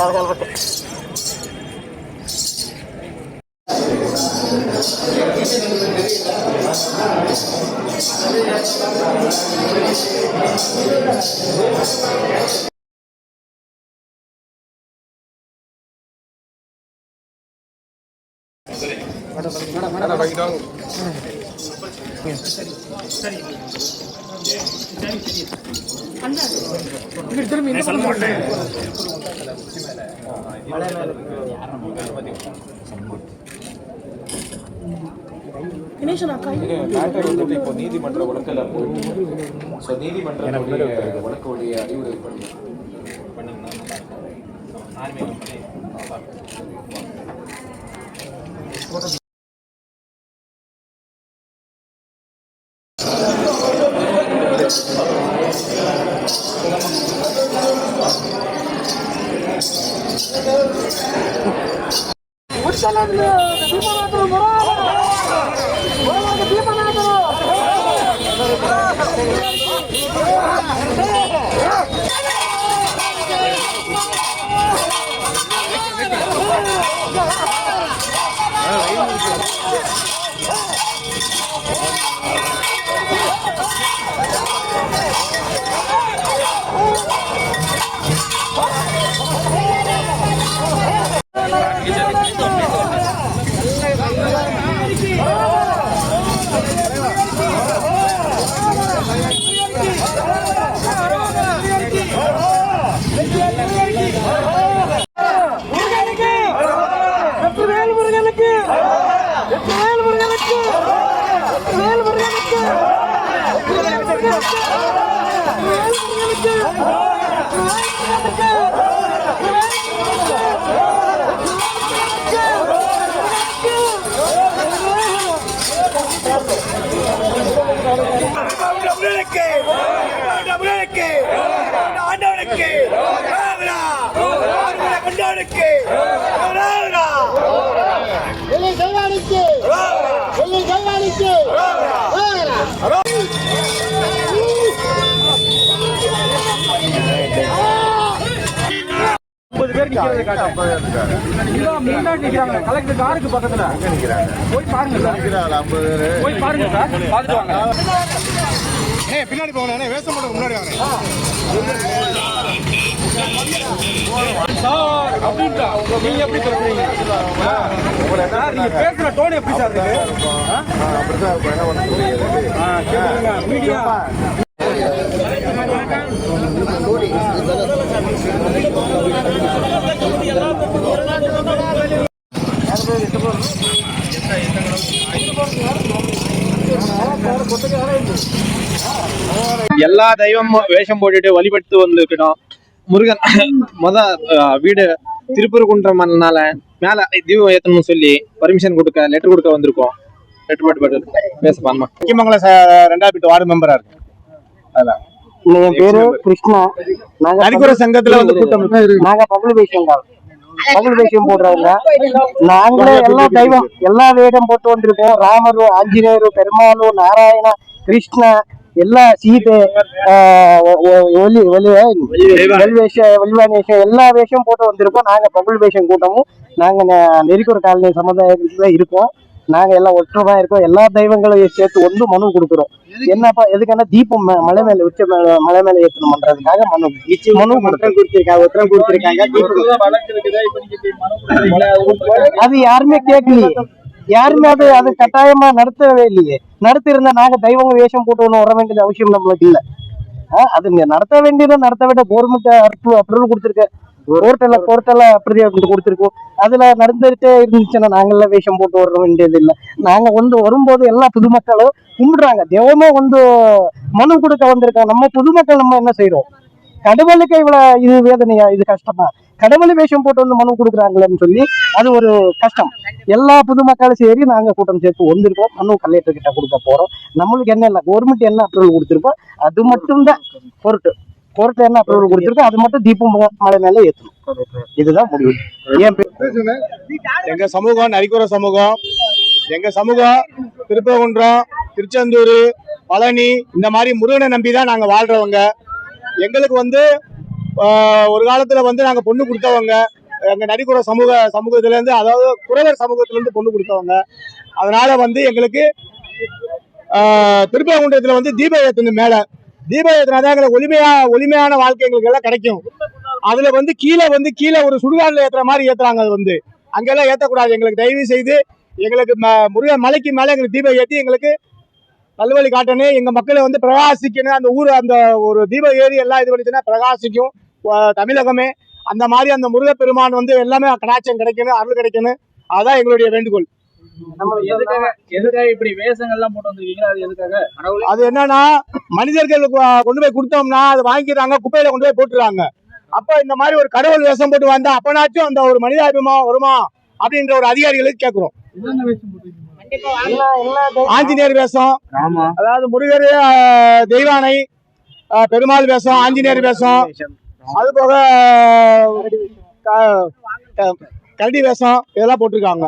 జరగలరు madam madam வந்துட்டு இப்போ நீதிமன்ற வழக்கில் ஸோ நீதிமன்றத்துடைய வழக்குடைய அறிவுரை பண்ணி ಮುಟ್ಸಲನ್ನು ಭೀಮನಾಥರು ಭೀಮನಾಥರು முருகனுக்கு கலெக்டர் காருக்கு பக்கத்துல. போய் பாருங்க சார். போய் பாருங்க சார். பாத்துட்டு வாங்க. பின்னாடி போகணே வேஷம் போட முன்னாடி வாங்க. சார் அப்படின்ட்டா நீங்க எப்படி சொல்றீங்க ஆ? சார், நீங்க பேசுற டோன் எப்படி சார் இருக்கு? மீடியா. எல்லா தெய்வம் வேஷம் போட்டுட்டு வழிபட்டு வந்திருக்கணும். முருகன் முத வீடு திருப்பூர்குன்றம்னால மேல தீபம் ஏத்தணும்னு சொல்லி பர்மிஷன் கொடுக்க லெட்டர் கொடுக்க வந்திருக்கோம். லெட்டர் போட்டு பேசப்பான்மா முக்கியமங்கலம் ரெண்டாவது வீட்டு வார்டு மெம்பரா இருக்கு. அதான். என் பேரு கிருஷ்ணா. நாங்க நரிக்குற சங்கத்துல வந்து கூட்டம் நாங்க பப்ளிகேஷன் பப்ளிகேஷன் போடுறவங்க நாங்களே எல்லா தெய்வம் எல்லா வேடம் போட்டு வந்திருக்கோம். ராமரு ஆஞ்சநேயரு பெருமாளு நாராயண கிருஷ்ண எல்லா சீதை ஆஹ் ஒ- ஒ- ஒலி ஒலி வெல்வேஷ வெல்வானேஷம் எல்லா வேஷம் போட்டு வந்திருக்கோம். நாங்க பபுள் வேஷம் கூட்டமும் நாங்க நெ- நெறிக்குற காலனி சமுதாயத்துல இருக்கோம். நாங்க எல்லாம் ஒற்றுமா இருக்கோம். எல்லா தெய்வங்களையும் சேர்த்து வந்து மனு கொடுக்குறோம். என்னப்பா எதுக்கான தீபம் ம- மலை மேல உச்ச மேல மலை மேல ஏற்றணும் பண்றதுக்காக மனு மனு உத்தரம் கொடுத்திருக்காங்க உத்தரம் கொடுத்திருக்காங்க அது யாருமே கேட்கலையே. யாருமே அது அது கட்டாயமா நடத்தவே இல்லையே. நடத்திருந்தா நாங்க தெய்வங்க வேஷம் போட்டு வர வேண்டியது அவசியம் நம்மளுக்கு இல்ல. அது நடத்த வேண்டியதை நடத்த வேண்டிய கவர்மெண்ட் அப்ரூவல் கொடுத்துருக்க. கோர்ட்டில் கோர்ட்டில் அப்படி அப்படி கொடுத்துருக்கோம் அதுல நடந்துகிட்டே இருந்துச்சுன்னா நாங்கெல்லாம் வேஷம் போட்டு வர வேண்டியது இல்லை. நாங்க வந்து வரும்போது எல்லா பொதுமக்களும் கும்பிடுறாங்க. தெய்வமே வந்து மனு கொடுக்க வந்திருக்கோம் நம்ம பொதுமக்கள் நம்ம என்ன செய்யறோம் கடவுளுக்கு இவ்வளவு இது வேதனையா? இது கஷ்டமா? கடவுள் வேஷம் போட்டு வந்து மனு கொடுக்குறாங்களேன்னு சொல்லி அது ஒரு கஷ்டம். எல்லா பொதுமக்களும் சரி நாங்கள் கூட்டம் சேர்த்து வந்திருக்கோம் மனு கலெக்டர் கிட்ட கொடுக்க போறோம். நம்மளுக்கு என்ன இல்லை கவர்மெண்ட் என்ன அப்ரூவல் கொடுத்துருக்கோ அது மட்டும் தான் பொருட்டு என்ன அப்ரூவல் கொடுத்துருக்கோ அது மட்டும் தீபம் மலை மேல ஏற்றணும் இதுதான் முடிவு. ஏன் எங்க சமூகம் நரிக்குற சமூகம் எங்க சமூகம் திருப்பகுன்றம் திருச்செந்தூர் பழனி இந்த மாதிரி முருகனை நம்பி தான் நாங்க வாழ்றவங்க. எங்களுக்கு வந்து ஒரு காலத்தில் வந்து நாங்கள் பொண்ணு கொடுத்தவங்க எங்கள் நரிக்குற சமூக சமூகத்துலேருந்து அதாவது குறவர் சமூகத்திலேருந்து பொண்ணு கொடுத்தவங்க. அதனால் வந்து எங்களுக்கு ஆஹ் வந்து தீப ஏத்துன மேலே. தீப ஏத்துனாதான் எங்களுக்கு ஒளிமையா ஒளிமையான வாழ்க்கை எங்களுக்கு எல்லாம் கிடைக்கும். அதில் வந்து கீழே வந்து கீழே ஒரு சுடுகாடுல ஏற்றுற மாதிரி ஏற்றுறாங்க அது வந்து. அங்கெல்லாம் ஏற்றக்கூடாது எங்களுக்கு தயவு செய்து எங்களுக்கு ம- முருகன் மலைக்கு மேலே எங்களுக்கு தீபம் ஏற்றி எங்களுக்கு நல்வழி காட்டணும் எங்க மக்களை வந்து பிரகாசிக்கணும். அந்த ஊர் அந்த ஒரு தீப ஏரி எல்லாம் இது பண்ணிச்சுன்னா பிரகாசிக்கும். தமிழகமே. அந்த மாதிரி அந்த முருகப்பெருமான் வந்து எல்லாமே கடாட்சம் கிடைக்கணும் அருள் கிடைக்கணும். அதுதான் எங்களுடைய வேண்டுகோள். அது என்னன்னா மனிதர்கள் கொ- கொண்டு போய் கொடுத்தோம்னா அது வாங்கிக்கிறாங்க குப்பையில கொண்டு போய் போட்டுறாங்க. அப்ப இந்த மாதிரி ஒரு கடவுள் வேஷம் போட்டு வந்தா அப்பனாச்சும் அந்த ஒரு மனிதாபிமா வருமா? அப்படின்ற ஒரு அதிகாரிகளுக்கு கேட்கிறோம் ஆஞ்சநேயர் வேஷம். ஆமா. அதாவது முருகர் தெய்வானை பெருமாள் வேஷம் ஆஞ்சநேயர் வேஷம். அது போக கரடி வேஷம் இதெல்லாம் போட்டிருக்காங்க.